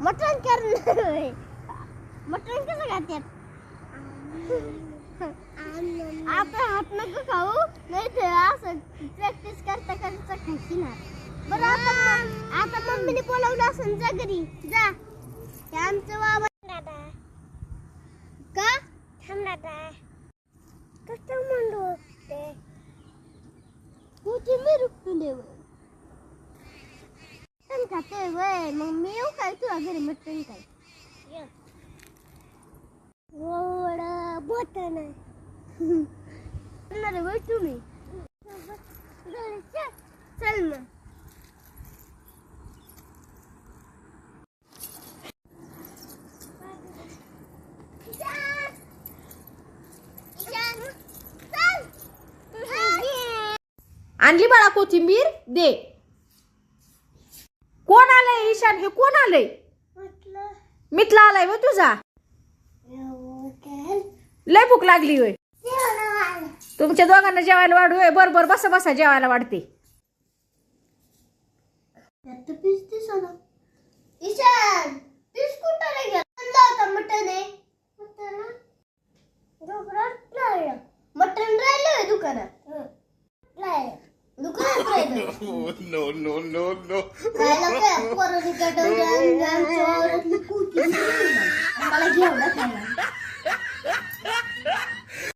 मटण करणार. होय. मटण कसं खात्यात? आता हात नको खाऊ नाही तर असं प्रॅक्टिस करता करता खायची ना. बरं आता मग- आता मम्मीने बोलावलं असं जा घरी. जा. हे आमचं बाबा दादा का? थांब दादा कसं म्हणलो ते तुझी मी देऊ? मटण खाते वय मग मी येऊ काय तुझ्या घरी मटण काय गोड बोटन करणार वय तुम्ही चल चल मग आणली बाळा कोथिंबीर दे कोण आलंय ईशान? हे कोण आलंय? मितला आलाय व तुझा? लय भूक लागली होय तुमच्या दोघांना जेवायला वाढू होय बर बर बसा बसा जेवायला वाढते. पीस दिसना Ishan no, no, no, no.